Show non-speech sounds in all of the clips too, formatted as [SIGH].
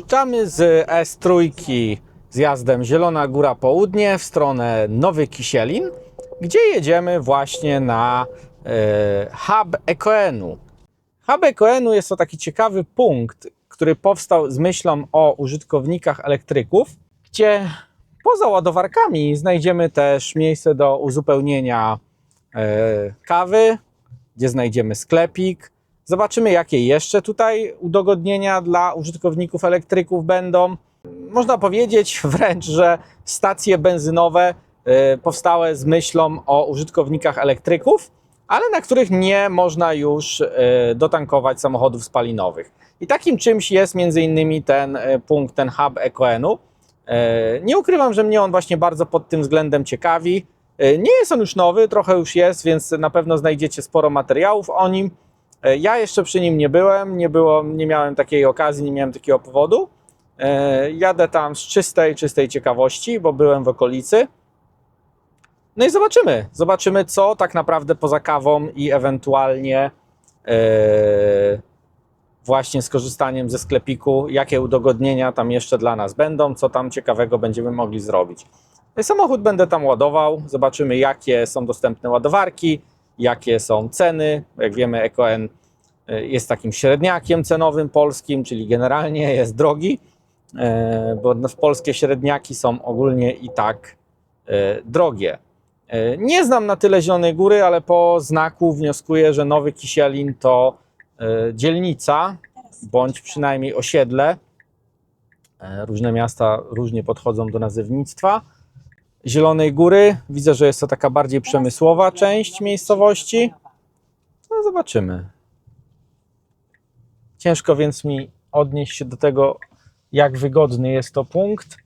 Zjeżdżamy z S3 zjazdem Zielona Góra Południe w stronę Nowy Kisielin, gdzie jedziemy właśnie na e, hub EKN-u. Hub EKN-u jest to taki ciekawy punkt, który powstał z myślą o użytkownikach elektryków, gdzie poza ładowarkami znajdziemy też miejsce do uzupełnienia e, kawy, gdzie znajdziemy sklepik. Zobaczymy, jakie jeszcze tutaj udogodnienia dla użytkowników elektryków będą. Można powiedzieć [LAUGHS] wręcz, że stacje benzynowe e, powstałe z myślą o użytkownikach elektryków, ale na których nie można już e, dotankować samochodów spalinowych. I takim czymś jest między innymi ten e, punkt, ten hub EKN-u. E, Nie ukrywam, że mnie on właśnie bardzo pod tym względem ciekawi. Nie jest on już nowy, trochę już jest, więc na pewno znajdziecie sporo materiałów o nim. E, Ja jeszcze przy nim nie byłem, nie, było, nie miałem takiej okazji, nie miałem takiego powodu. E, Jadę tam z czystej, czystej ciekawości, bo byłem w okolicy. No i zobaczymy, zobaczymy co tak naprawdę poza kawą i ewentualnie e, właśnie z korzystaniem ze sklepiku, jakie udogodnienia tam jeszcze dla nas będą, co tam ciekawego będziemy mogli zrobić. Samochód będę tam ładował, zobaczymy jakie są dostępne ładowarki, jakie są ceny. Jak wiemy, EKN y, jest takim średniakiem cenowym polskim, czyli generalnie jest drogi, e, bo polskie średniaki są ogólnie i tak e, drogie. E, Nie znam na tyle Zielonej Góry, ale po znaku wnioskuję, że Nowy Kisielin to e, dzielnica, bądź przynajmniej osiedle. E, Różne miasta różnie podchodzą do nazewnictwa. Zielonej Góry widzę, że jest to taka bardziej przemysłowa część miejscowości. No zobaczymy. Ciężko więc mi odnieść się do tego, jak wygodny jest to punkt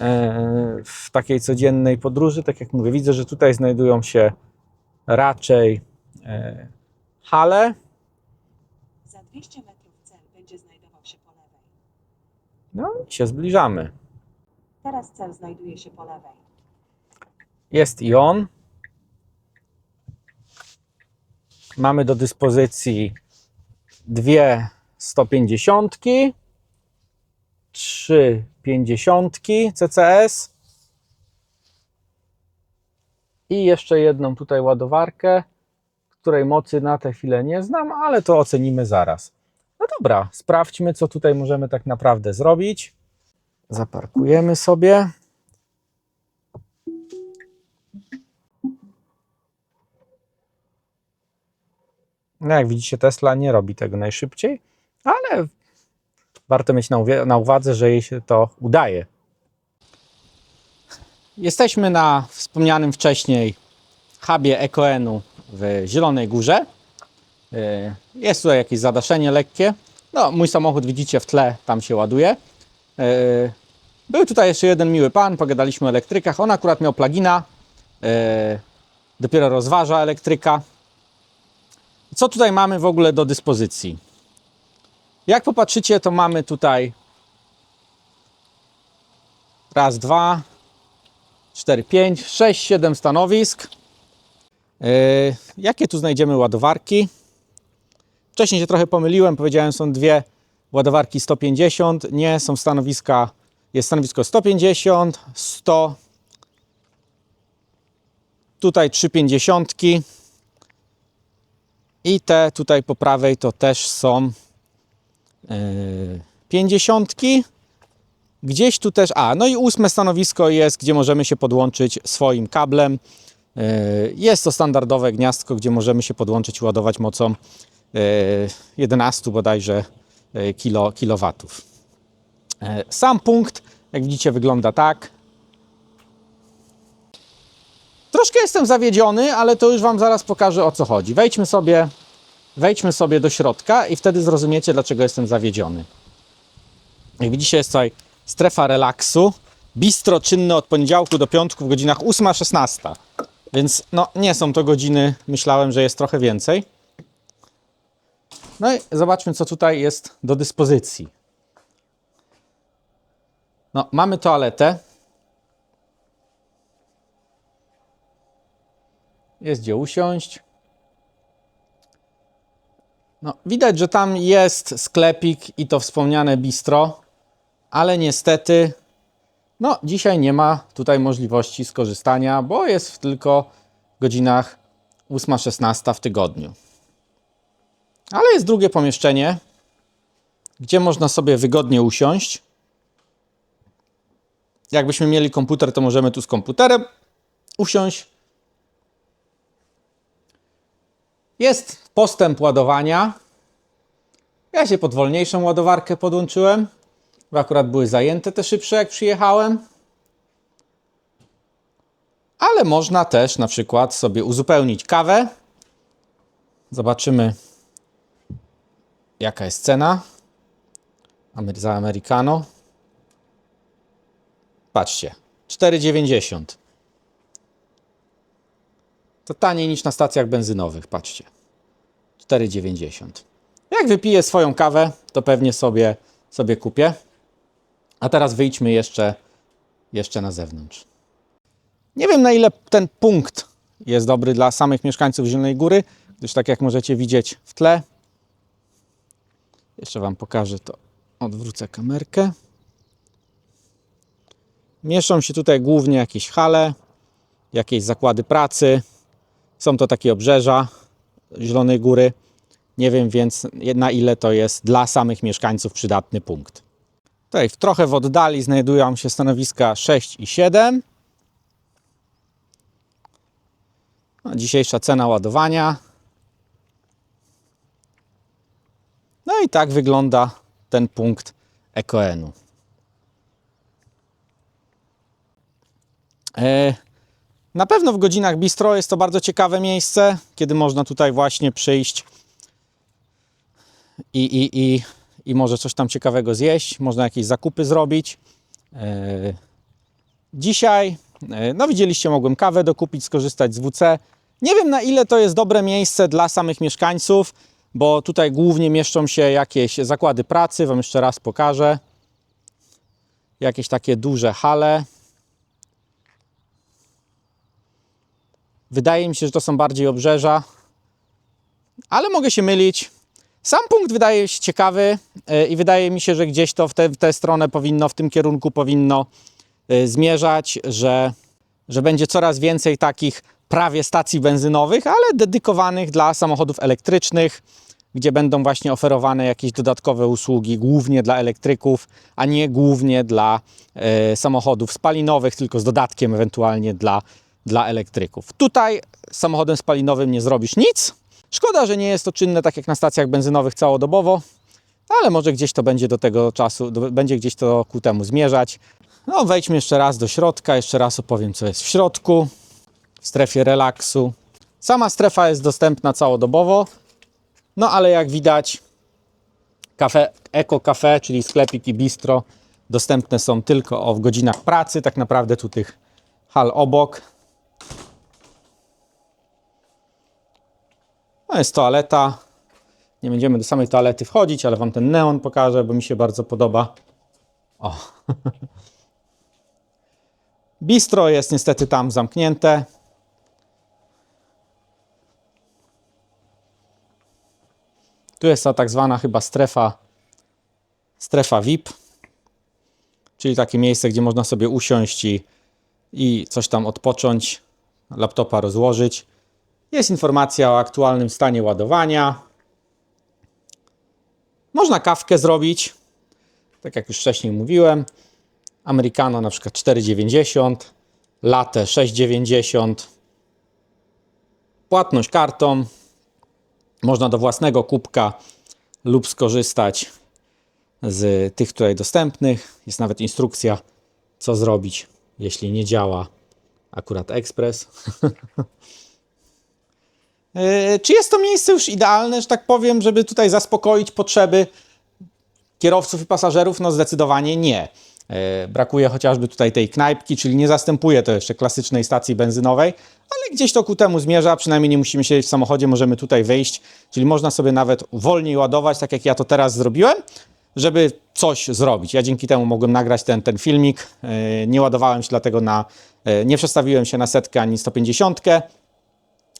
e, w takiej codziennej podróży. Tak jak mówię, widzę, że tutaj znajdują się raczej e, hale. Za 200 metrów cel będzie znajdował się po lewej. No i się zbliżamy. Teraz cel znajduje się po lewej. Jest i on. Mamy do dyspozycji dwie 150, trzy 50 CCS i jeszcze jedną tutaj ładowarkę, której mocy na tę chwilę nie znam, ale to ocenimy zaraz. No dobra, sprawdźmy, co tutaj możemy tak naprawdę zrobić. Zaparkujemy sobie. No jak widzicie, Tesla nie robi tego najszybciej, ale warto mieć na, na uwadze, że jej się to udaje. Jesteśmy na wspomnianym wcześniej hubie EKN-u w Zielonej Górze. Yy, Jest tutaj jakieś zadaszenie lekkie. No, mój samochód widzicie w tle, tam się ładuje. Yy, Był tutaj jeszcze jeden miły pan, pogadaliśmy o elektrykach. On akurat miał plugina, dopiero rozważa elektryka. Co tutaj mamy w ogóle do dyspozycji? Jak popatrzycie, to mamy tutaj raz, dwa, cztery, pięć, sześć, siedem stanowisk. Yy, jakie tu znajdziemy ładowarki? Wcześniej się trochę pomyliłem, powiedziałem, są dwie ładowarki 150. Nie, są stanowiska, jest stanowisko 150, 100. Tutaj 350. I te tutaj po prawej to też są yy, 50. Gdzieś tu też, a no i ósme stanowisko jest, gdzie możemy się podłączyć swoim kablem. Yy, Jest to standardowe gniazdko, gdzie możemy się podłączyć i ładować mocą yy, 11 bodajże kilo, kilowatów. Sam punkt, jak widzicie, wygląda tak. Troszkę jestem zawiedziony, ale to już Wam zaraz pokażę o co chodzi. Wejdźmy sobie, wejdźmy sobie do środka i wtedy zrozumiecie, dlaczego jestem zawiedziony. Jak widzicie, jest tutaj strefa relaksu. Bistro czynne od poniedziałku do piątku w godzinach 8-16. Więc no, nie są to godziny, myślałem, że jest trochę więcej. No i zobaczmy, co tutaj jest do dyspozycji. No, mamy toaletę. Jest gdzie usiąść. No, widać, że tam jest sklepik i to wspomniane bistro. ale niestety no, dzisiaj nie ma tutaj możliwości skorzystania, bo jest w tylko godzinach 8-16 w tygodniu. Ale jest drugie pomieszczenie, gdzie można sobie wygodnie usiąść. Jakbyśmy mieli komputer, to możemy tu z komputerem usiąść. Jest postęp ładowania. Ja się pod wolniejszą ładowarkę podłączyłem, bo akurat były zajęte te szybsze, jak przyjechałem. Ale można też na przykład sobie uzupełnić kawę. Zobaczymy, jaka jest cena za Americano. Patrzcie, 4,90. To taniej niż na stacjach benzynowych, patrzcie. 4,90. Jak wypiję swoją kawę, to pewnie sobie, sobie kupię. A teraz wyjdźmy jeszcze, jeszcze na zewnątrz. Nie wiem na ile ten punkt jest dobry dla samych mieszkańców Zielonej Góry, gdyż tak jak możecie widzieć w tle, jeszcze Wam pokażę to, odwrócę kamerkę. Mieszczą się tutaj głównie jakieś hale, jakieś zakłady pracy. Są to takie obrzeża Zielonej Góry. Nie wiem więc na ile to jest dla samych mieszkańców przydatny punkt. Tutaj w trochę w oddali znajdują się stanowiska 6 i 7. No, dzisiejsza cena ładowania. No i tak wygląda ten punkt EKN-u. Na pewno w godzinach bistro jest to bardzo ciekawe miejsce, kiedy można tutaj właśnie przyjść i, i, i, i może coś tam ciekawego zjeść, można jakieś zakupy zrobić. E, Dzisiaj, e, no widzieliście, mogłem kawę dokupić, skorzystać z WC. Nie wiem na ile to jest dobre miejsce dla samych mieszkańców, bo tutaj głównie mieszczą się jakieś zakłady pracy, Wam jeszcze raz pokażę. Jakieś takie duże hale. Wydaje mi się, że to są bardziej obrzeża, ale mogę się mylić. Sam punkt wydaje się ciekawy e, i wydaje mi się, że gdzieś to w tę w tę stronę powinno, w tym kierunku powinno e, zmierzać, że, że będzie coraz więcej takich prawie stacji benzynowych, ale dedykowanych dla samochodów elektrycznych, gdzie będą właśnie oferowane jakieś dodatkowe usługi, głównie dla elektryków, a nie głównie dla e, samochodów spalinowych, tylko z dodatkiem ewentualnie dla, dla elektryków. Tutaj samochodem spalinowym nie zrobisz nic. Szkoda, że nie jest to czynne tak jak na stacjach benzynowych całodobowo, ale może gdzieś to będzie do tego czasu, do, będzie gdzieś to ku temu zmierzać. No, wejdźmy jeszcze raz do środka, jeszcze raz opowiem, co jest w środku, w strefie relaksu. Sama strefa jest dostępna całodobowo, no ale jak widać, kafe, Eko Cafe, czyli sklepik i bistro, dostępne są tylko o w godzinach pracy, tak naprawdę tu tych hal obok. No jest toaleta. Nie będziemy do samej toalety wchodzić, ale Wam ten neon pokażę, bo mi się bardzo podoba. O. [LAUGHS] Bistro jest niestety tam zamknięte. Tu jest ta tak zwana chyba strefa, strefa VIP, czyli takie miejsce, gdzie można sobie usiąść i, i coś tam odpocząć, laptopa rozłożyć. Jest informacja o aktualnym stanie ładowania. Można kawkę zrobić, tak jak już wcześniej mówiłem. Americano na przykład 4,90, latte 6,90. Płatność kartą. Można do własnego kubka lub skorzystać z tych tutaj dostępnych. Jest nawet instrukcja, co zrobić, jeśli nie działa akurat ekspres. [LAUGHS] Yy, Czy jest to miejsce już idealne, że tak powiem, żeby tutaj zaspokoić potrzeby kierowców i pasażerów? No zdecydowanie nie. Yy, Brakuje chociażby tutaj tej knajpki, czyli nie zastępuje to jeszcze klasycznej stacji benzynowej, ale gdzieś to ku temu zmierza, przynajmniej nie musimy siedzieć w samochodzie, możemy tutaj wyjść, czyli można sobie nawet wolniej ładować, tak jak ja to teraz zrobiłem, żeby coś zrobić. Ja dzięki temu mogłem nagrać ten, ten filmik, Yy, nie ładowałem się dlatego na, nie przestawiłem się na setkę ani 150,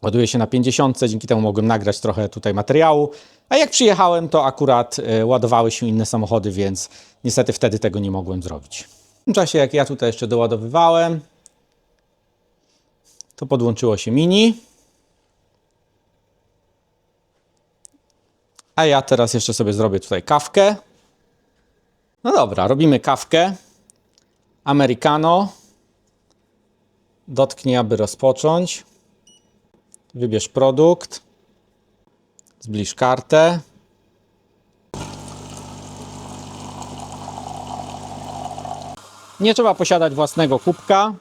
Ładuje się na 50, dzięki temu mogłem nagrać trochę tutaj materiału. A jak przyjechałem, to akurat e, ładowały się inne samochody, więc niestety wtedy tego nie mogłem zrobić. W tym czasie, jak ja tutaj jeszcze doładowywałem, to podłączyło się mini. A ja teraz jeszcze sobie zrobię tutaj kawkę. No dobra, robimy kawkę. Americano. Dotknij, aby rozpocząć. Wybierz produkt. Zbliż kartę. Nie trzeba posiadać własnego kubka.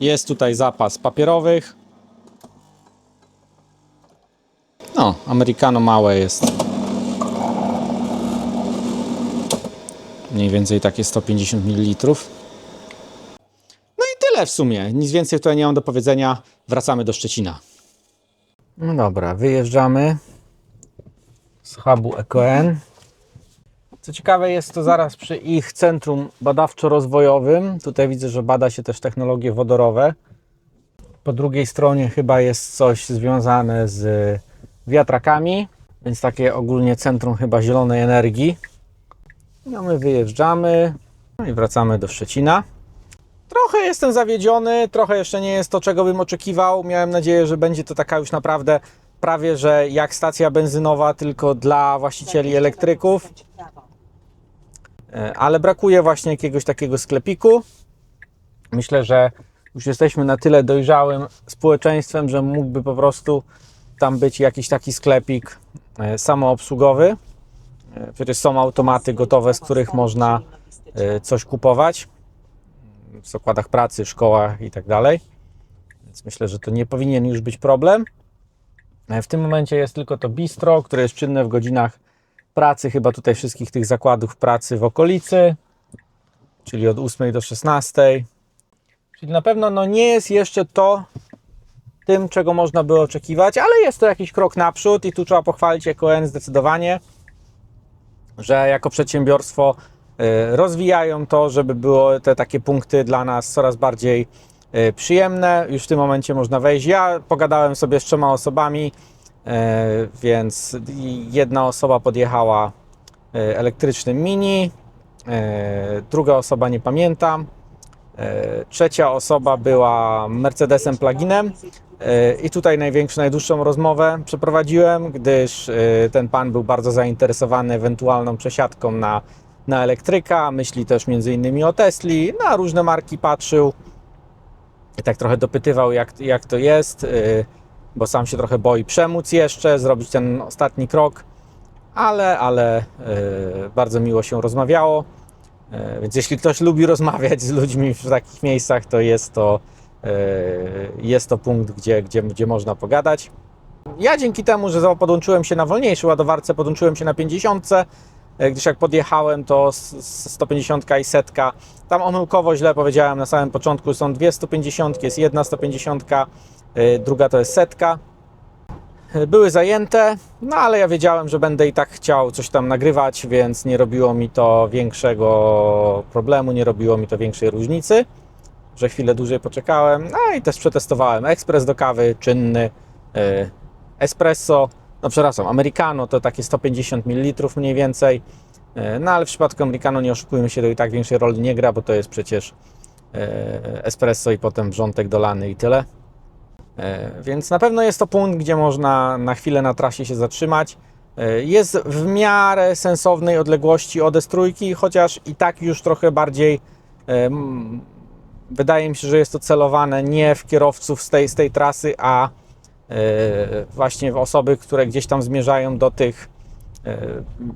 Jest tutaj zapas papierowych. No, Americano małe jest. Mniej więcej takie 150 ml. Tyle w sumie. Nic więcej tutaj nie mam do powiedzenia. Wracamy do Szczecina. No dobra, wyjeżdżamy z hubu EKN. Co ciekawe jest to zaraz przy ich centrum badawczo-rozwojowym. Tutaj widzę, że bada się też technologie wodorowe. Po drugiej stronie chyba jest coś związane z wiatrakami, więc takie ogólnie centrum chyba zielonej energii. No my wyjeżdżamy no i wracamy do Szczecina. Trochę jestem zawiedziony, trochę jeszcze nie jest to, czego bym oczekiwał. Miałem nadzieję, że będzie to taka już naprawdę prawie, że jak stacja benzynowa, tylko dla właścicieli elektryków. E, ale brakuje właśnie jakiegoś takiego sklepiku. Myślę, że już jesteśmy na tyle dojrzałym społeczeństwem, że mógłby po prostu tam być jakiś taki sklepik e, samoobsługowy. E, Przecież są automaty gotowe, z których można coś kupować w zakładach pracy, szkołach i tak dalej. Więc myślę, że to nie powinien już być problem. E, W tym momencie jest tylko to bistro, które jest czynne w godzinach pracy, chyba tutaj wszystkich tych zakładów pracy w okolicy, czyli od 8 do 16. Czyli na pewno no, nie jest jeszcze to tym, czego można by oczekiwać, ale jest to jakiś krok naprzód i tu trzeba pochwalić EKN zdecydowanie, że jako przedsiębiorstwo rozwijają to, żeby było te takie punkty dla nas coraz bardziej y, przyjemne. Już w tym momencie można wejść. Ja pogadałem sobie z trzema osobami, e, więc jedna osoba podjechała e, elektrycznym mini, e, druga osoba nie pamiętam, e, trzecia osoba była Mercedesem pluginem. E, I tutaj największą, najdłuższą rozmowę przeprowadziłem, gdyż e, ten pan był bardzo zainteresowany ewentualną przesiadką na, na elektryka. Myśli też między innymi o Tesli, na różne marki patrzył. I tak trochę dopytywał, jak, jak to jest, e, bo sam się trochę boi przemóc jeszcze, zrobić ten ostatni krok, ale, ale e, bardzo miło się rozmawiało. E, Więc jeśli ktoś lubi rozmawiać z ludźmi w takich miejscach, to jest to, jest to punkt, gdzie, gdzie, gdzie można pogadać. Ja dzięki temu, że podłączyłem się na wolniejszej ładowarce, podłączyłem się na 50, e, gdyż jak podjechałem, to s- s- 150 i setka. Tam omyłkowo źle powiedziałem na samym początku, są dwie 150, jest jedna 150, e, druga to jest setka były zajęte, no ale ja wiedziałem, że będę i tak chciał coś tam nagrywać, więc nie robiło mi to większego problemu, nie robiło mi to większej różnicy, że chwilę dłużej poczekałem. No i też przetestowałem ekspres do kawy, czynny, e, espresso, no przepraszam, americano to takie 150 ml mniej więcej. E, No ale w przypadku americano nie oszukujmy się, to i tak większej roli nie gra, bo to jest przecież e, espresso i potem wrzątek dolany i tyle. E, Więc na pewno jest to punkt, gdzie można na chwilę na trasie się zatrzymać. Jest w miarę sensownej odległości od S3, chociaż i tak już trochę bardziej wydaje mi się, że jest to celowane nie w kierowców z tej, z tej trasy, a właśnie w osoby, które gdzieś tam zmierzają do tych e,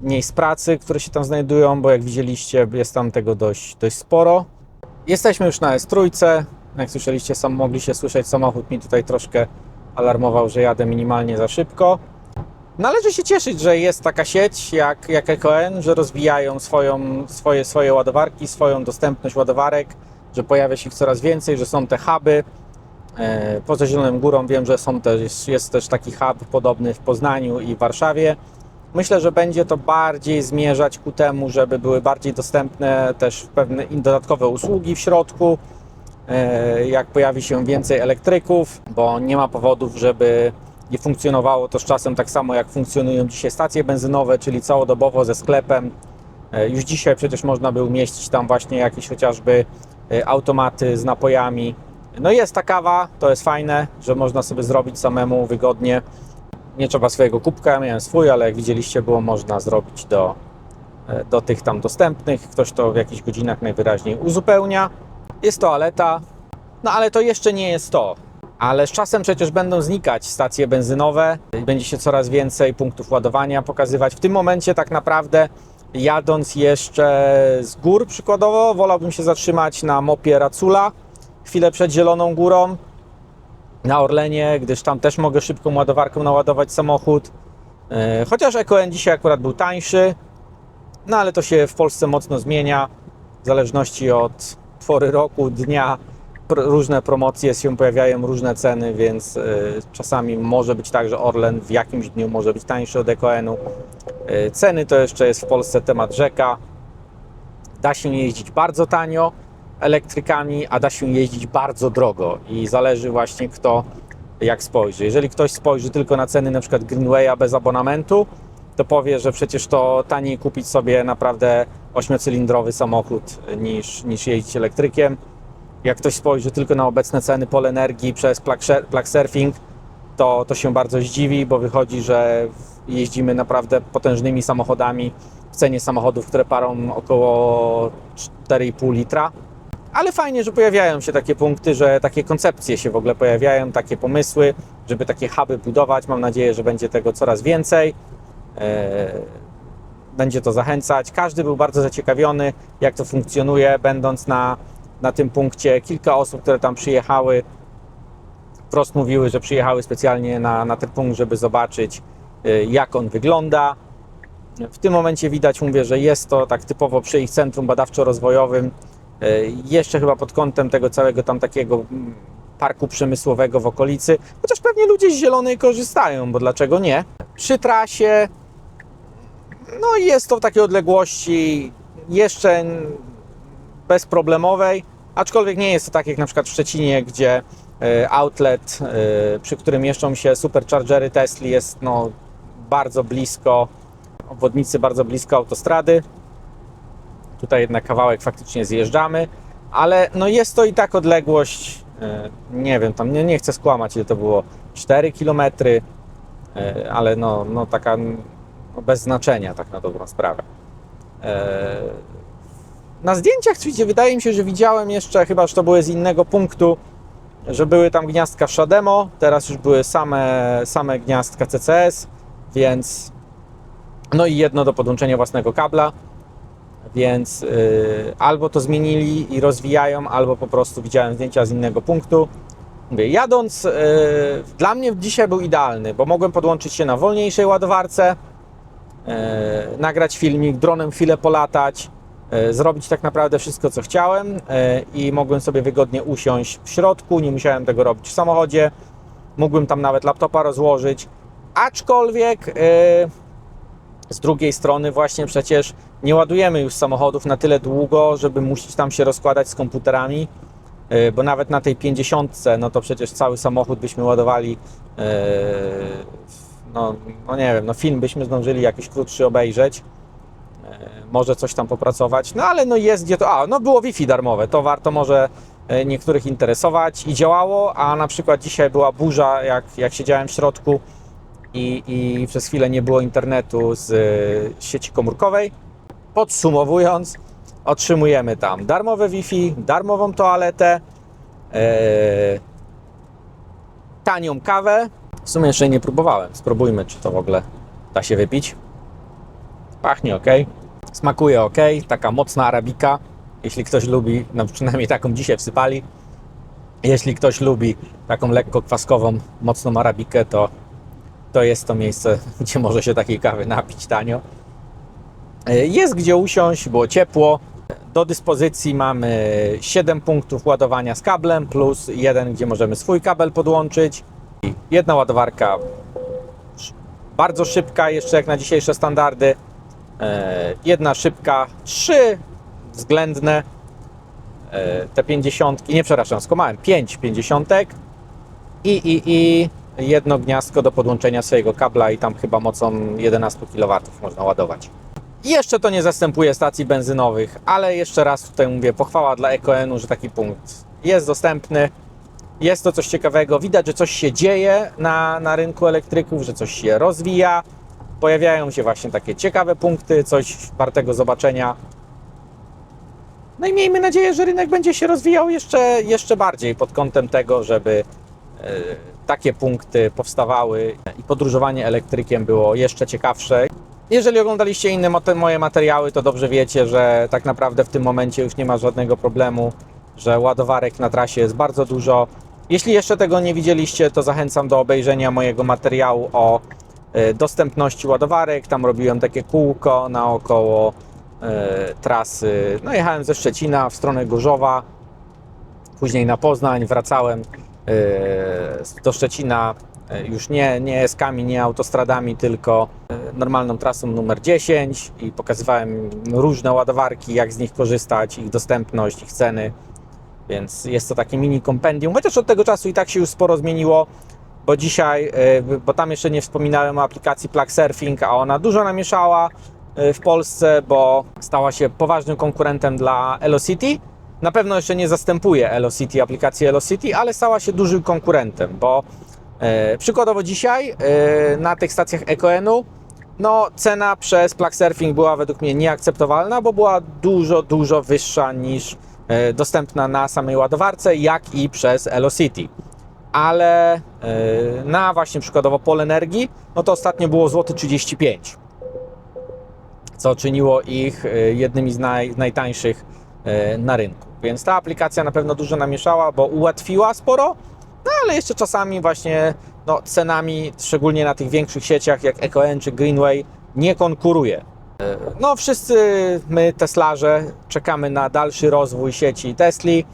miejsc pracy, które się tam znajdują, bo jak widzieliście, jest tam tego dość, dość sporo. Jesteśmy już na S3. Jak słyszeliście, sam mogliście słyszeć, samochód mi tutaj troszkę alarmował, że jadę minimalnie za szybko. Należy się cieszyć, że jest taka sieć jak, jak EKN, że rozwijają swoją, swoje, swoje ładowarki, swoją dostępność ładowarek, że pojawia się ich coraz więcej, że są te huby. E, Poza Zieloną Górą wiem, że są też, jest, też taki hub podobny w Poznaniu i Warszawie. Myślę, że będzie to bardziej zmierzać ku temu, żeby były bardziej dostępne też pewne dodatkowe usługi w środku, e, jak pojawi się więcej elektryków, bo nie ma powodów, żeby nie funkcjonowało to z czasem tak samo jak funkcjonują dzisiaj stacje benzynowe, czyli całodobowo ze sklepem. E, Już dzisiaj przecież można by umieścić tam właśnie jakieś chociażby automaty z napojami. No jest ta kawa, to jest fajne, że można sobie zrobić samemu wygodnie. Nie trzeba swojego kubka, ja miałem swój, ale jak widzieliście było można zrobić do, e, do tych tam dostępnych. Ktoś to w jakichś godzinach najwyraźniej uzupełnia. Jest toaleta, no ale to jeszcze nie jest to. Ale z czasem przecież będą znikać stacje benzynowe, będzie się coraz więcej punktów ładowania pokazywać. W tym momencie tak naprawdę jadąc jeszcze z gór przykładowo, wolałbym się zatrzymać na mopie Racula chwilę przed Zieloną Górą na Orlenie, gdyż tam też mogę szybką ładowarką naładować samochód. E, Chociaż EcoN dzisiaj akurat był tańszy, no ale to się w Polsce mocno zmienia w zależności od pory roku, dnia. Różne promocje się pojawiają, różne ceny, więc e, czasami może być tak, że Orlen w jakimś dniu może być tańszy od EcoN-u. E, Ceny to jeszcze jest w Polsce temat rzeka. Da się jeździć bardzo tanio elektrykami, a da się jeździć bardzo drogo i zależy właśnie kto jak spojrzy. Jeżeli ktoś spojrzy tylko na ceny na przykład Greenwaya bez abonamentu, to powie, że przecież to taniej kupić sobie naprawdę ośmiocylindrowy samochód niż, niż jeździć elektrykiem. Jak ktoś spojrzy tylko na obecne ceny pol energii przez plug- surfing, to, to się bardzo zdziwi, bo wychodzi, że jeździmy naprawdę potężnymi samochodami w cenie samochodów, które parą około 4,5 litra. Ale fajnie, że pojawiają się takie punkty, że takie koncepcje się w ogóle pojawiają, takie pomysły, żeby takie huby budować. Mam nadzieję, że będzie tego coraz więcej. Eee, Będzie to zachęcać. Każdy był bardzo zaciekawiony, jak to funkcjonuje, będąc na, na tym punkcie. Kilka osób, które tam przyjechały, wprost mówiły, że przyjechały specjalnie na, na ten punkt, żeby zobaczyć, e, jak on wygląda. W tym momencie widać, mówię, że jest to tak typowo przy ich centrum badawczo-rozwojowym. E, Jeszcze chyba pod kątem tego całego tam takiego mm, parku przemysłowego w okolicy, chociaż pewnie ludzie z Zielonej korzystają, bo dlaczego nie? Przy trasie, no jest to w takiej odległości jeszcze bezproblemowej, aczkolwiek nie jest to tak jak na przykład w Szczecinie, gdzie e, outlet, e, przy którym mieszczą się superchargery Tesla jest no bardzo blisko obwodnicy, bardzo blisko autostrady. Tutaj jednak kawałek faktycznie zjeżdżamy, ale no jest to i tak odległość, e, nie wiem, tam nie, nie chcę skłamać, ile to było, 4 km, ale no, no taka no bez znaczenia, tak na dobrą sprawę. E, Na zdjęciach, widzicie, wydaje mi się, że widziałem jeszcze, chyba że to były z innego punktu, że były tam gniazdka Shademo, teraz już były same, same gniazdka CCS, więc no i jedno do podłączenia własnego kabla, więc y, albo to zmienili i rozwijają, albo po prostu widziałem zdjęcia z innego punktu. Mówię, jadąc, y, dla mnie dzisiaj był idealny, bo mogłem podłączyć się na wolniejszej ładowarce, y, nagrać filmik, dronem chwilę polatać, zrobić tak naprawdę wszystko, co chciałem i mogłem sobie wygodnie usiąść w środku, nie musiałem tego robić w samochodzie, mógłbym tam nawet laptopa rozłożyć, aczkolwiek z drugiej strony właśnie przecież nie ładujemy już samochodów na tyle długo, żeby musieć tam się rozkładać z komputerami, yy, bo nawet na tej 50, no to przecież cały samochód byśmy ładowali, yy, no, no nie wiem, no film byśmy zdążyli jakiś krótszy obejrzeć, yy, może coś tam popracować, no ale no jest gdzie to, a no było Wi-Fi darmowe, to warto może niektórych interesować i działało, a na przykład dzisiaj była burza, jak, jak siedziałem w środku, i, i przez chwilę nie było internetu z sieci komórkowej. Podsumowując, otrzymujemy tam darmowe Wi-Fi, darmową toaletę, e, tanią kawę. W sumie jeszcze nie próbowałem. Spróbujmy, czy to w ogóle da się wypić. Pachnie ok, smakuje ok, taka mocna arabika. Jeśli ktoś lubi, no przynajmniej taką dzisiaj wsypali. Jeśli ktoś lubi taką lekko kwaskową, mocną arabikę, to to jest to miejsce, [LAUGHS] gdzie może się takiej kawy napić tanio. E, Jest gdzie usiąść, było ciepło. Do dyspozycji mamy 7 punktów ładowania z kablem, plus jeden, gdzie możemy swój kabel podłączyć. Jedna ładowarka bardzo szybka, jeszcze jak na dzisiejsze standardy. E, Jedna szybka, trzy względne. e, te 50, nie przepraszam, skłamałem, 5 50 i, i, i jedno gniazdko do podłączenia swojego kabla i tam chyba mocą 11 kW można ładować. Jeszcze to nie zastępuje stacji benzynowych, ale jeszcze raz tutaj mówię, pochwała dla EKN-u, że taki punkt jest dostępny. Jest to coś ciekawego. Widać, że coś się dzieje na, na rynku elektryków, że coś się rozwija. Pojawiają się właśnie takie ciekawe punkty, coś wartego zobaczenia. No i miejmy nadzieję, że rynek będzie się rozwijał jeszcze, jeszcze bardziej pod kątem tego, żeby e, takie punkty powstawały i podróżowanie elektrykiem było jeszcze ciekawsze. Jeżeli oglądaliście inne moje materiały, to dobrze wiecie, że tak naprawdę w tym momencie już nie ma żadnego problemu, że ładowarek na trasie jest bardzo dużo. Jeśli jeszcze tego nie widzieliście, to zachęcam do obejrzenia mojego materiału o e, dostępności ładowarek. Tam robiłem takie kółko naokoło e, trasy. No jechałem ze Szczecina w stronę Gorzowa, później na Poznań, wracałem e, do Szczecina już nie, nie eskami, nie autostradami, tylko e, normalną trasą numer 10 i pokazywałem różne ładowarki, jak z nich korzystać, ich dostępność, ich ceny. Więc jest to takie mini kompendium, chociaż od tego czasu i tak się już sporo zmieniło, bo dzisiaj, e, bo tam jeszcze nie wspominałem o aplikacji Plug Surfing, a ona dużo namieszała e, w Polsce, bo stała się poważnym konkurentem dla Elocity. Na pewno jeszcze nie zastępuje Elocity, aplikacji Elocity, ale stała się dużym konkurentem, bo e, przykładowo dzisiaj e, na tych stacjach EKN-u no, cena przez Plug Surfing była według mnie nieakceptowalna, bo była dużo, dużo wyższa niż e, dostępna na samej ładowarce, jak i przez Elocity. Ale e, na właśnie przykładowo Polenergii, no to ostatnio było złoty 35 co czyniło ich e, jednymi z naj, najtańszych e, na rynku. Więc ta aplikacja na pewno dużo namieszała, bo ułatwiła sporo, no ale jeszcze czasami właśnie no, cenami, szczególnie na tych większych sieciach jak EcoN czy Greenway, nie konkuruje. No wszyscy my Teslarze czekamy na dalszy rozwój sieci Tesli.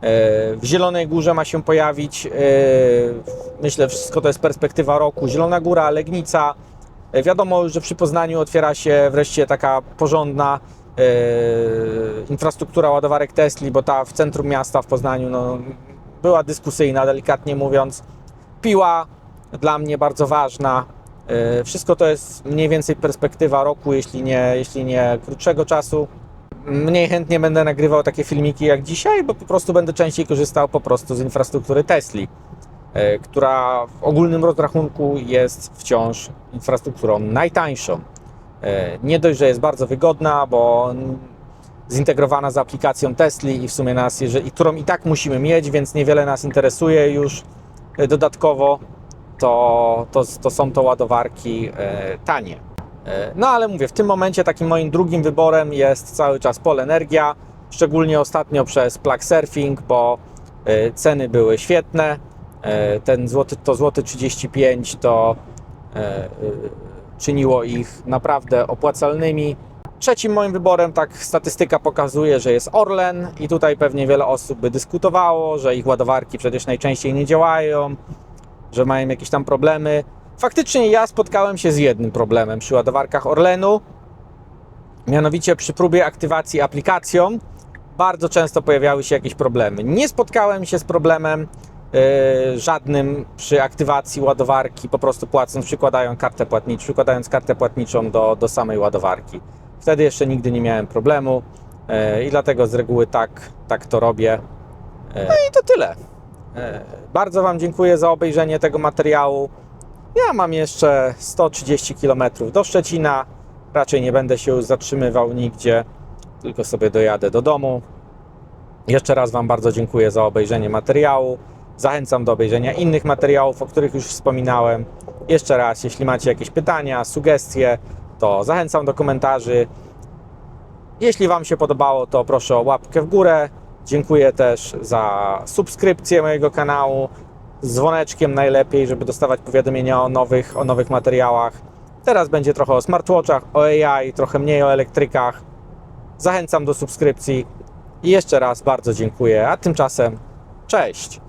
E, W Zielonej Górze ma się pojawić, e, myślę, wszystko to jest perspektywa roku, Zielona Góra, Legnica. E, Wiadomo że przy Poznaniu otwiera się wreszcie taka porządna infrastruktura ładowarek Tesli, bo ta w centrum miasta w Poznaniu no, była dyskusyjna, delikatnie mówiąc. Piła dla mnie bardzo ważna. E, Wszystko to jest mniej więcej perspektywa roku, jeśli nie, jeśli nie krótszego czasu. Mniej chętnie będę nagrywał takie filmiki jak dzisiaj, bo po prostu będę częściej korzystał po prostu z infrastruktury Tesli, e, która w ogólnym rozrachunku jest wciąż infrastrukturą najtańszą. E, Nie dość, że jest bardzo wygodna, bo zintegrowana z aplikacją Tesli i w sumie nas, jeżeli, którą i tak musimy mieć, więc niewiele nas interesuje już e, dodatkowo, to, to, to są to ładowarki e, tanie. E, No ale mówię, w tym momencie takim moim drugim wyborem jest cały czas Polenergia, szczególnie ostatnio przez Plug Surfing, bo e, ceny były świetne. E, Ten złoty, to złoty 35 to e, e, czyniło ich naprawdę opłacalnymi. Trzecim moim wyborem, tak statystyka pokazuje, że jest Orlen i tutaj pewnie wiele osób by dyskutowało, że ich ładowarki przecież najczęściej nie działają, że mają jakieś tam problemy. Faktycznie ja spotkałem się z jednym problemem przy ładowarkach Orlenu, mianowicie przy próbie aktywacji aplikacją bardzo często pojawiały się jakieś problemy. Nie spotkałem się z problemem e, żadnym przy aktywacji ładowarki, po prostu płacąc, przykładając kartę płatniczą, przykładając kartę płatniczą do, do samej ładowarki. Wtedy jeszcze nigdy nie miałem problemu e, i dlatego z reguły tak, tak to robię. E, no i to tyle. E, Bardzo Wam dziękuję za obejrzenie tego materiału. Ja mam jeszcze 130 km do Szczecina. Raczej nie będę się już zatrzymywał nigdzie, tylko sobie dojadę do domu. Jeszcze raz Wam bardzo dziękuję za obejrzenie materiału. Zachęcam do obejrzenia innych materiałów, o których już wspominałem. Jeszcze raz, jeśli macie jakieś pytania, sugestie, to zachęcam do komentarzy. Jeśli Wam się podobało, to proszę o łapkę w górę. Dziękuję też za subskrypcję mojego kanału z dzwoneczkiem najlepiej, żeby dostawać powiadomienia o nowych, o nowych materiałach. Teraz będzie trochę o smartwatchach, o AI, trochę mniej o elektrykach. Zachęcam do subskrypcji i jeszcze raz bardzo dziękuję. A tymczasem cześć!